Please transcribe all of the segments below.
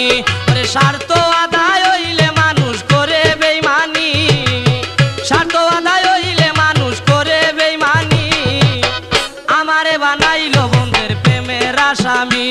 আসামি ওরে স্বার্থ আদায় হইলে মানুষ করে বেইমানি। স্বার্থ আদায় হইলে মানুষ করে বেইমানি। আমারে বানাইল বন্ধের প্রেমের আসামি।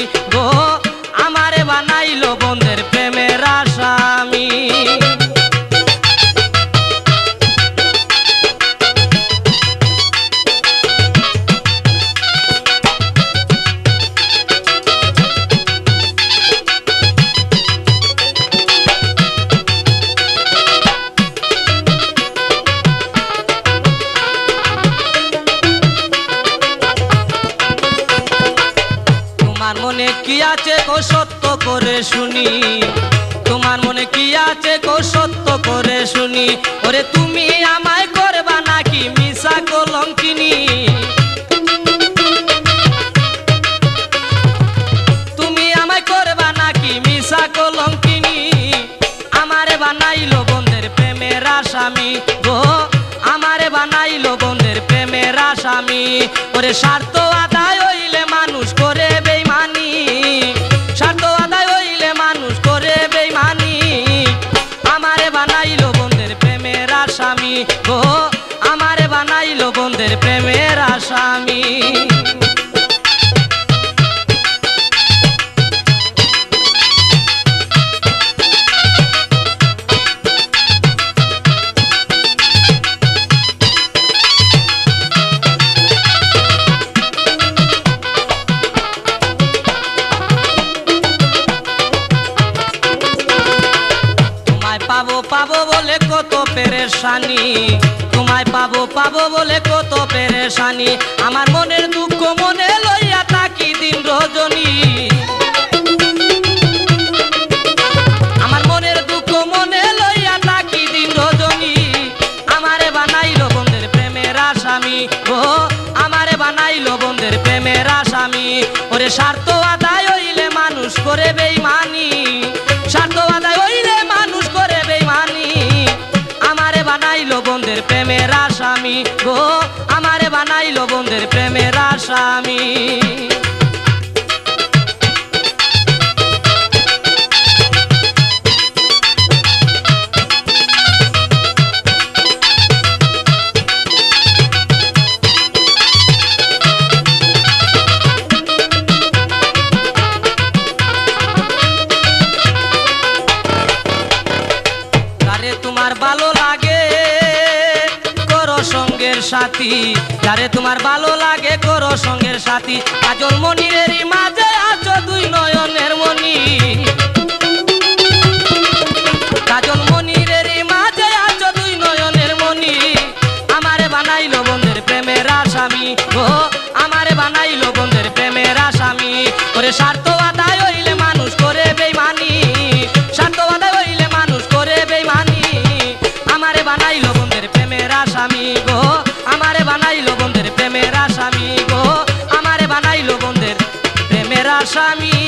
কি আছে গো সত্য করে শুনি? তোমার মনে কি আছে গো সত্য করে শুনি? ওরে তুমি আমায় করবা নাকি মিশা কলঙ্কিনী তুমি আমায় করবা নাকি মিশা কলঙ্কিনী আমারে বানাইলো বন্ধের প্রেমের আসামি। গো, আমারে বানাইলো বন্ধের প্রেমের আসামি। ওরে স্বার্থ পাবো পাবো বলে কত পেরেশানি। তোমায় পাবো পাবো বলে কত পেরেশানি। আমার মনের দুঃখ মনে লইয়া থাকি দিন রজনী। স্বার্থ আদায় হইলে মানুষ করে বেইমানি। স্বার্থ আদায় বানাইলো বন্ধের প্রেমের আসামি গো। আমারে বানাইলো বন্ধের প্রেমের আসামি। সঙ্গের সাথী। যারে তোমার ভালো লাগে, করো সঙ্গের সাথী। কাজল মনিরেরই মাঝে আছো দুই নয়নের মনি আসামি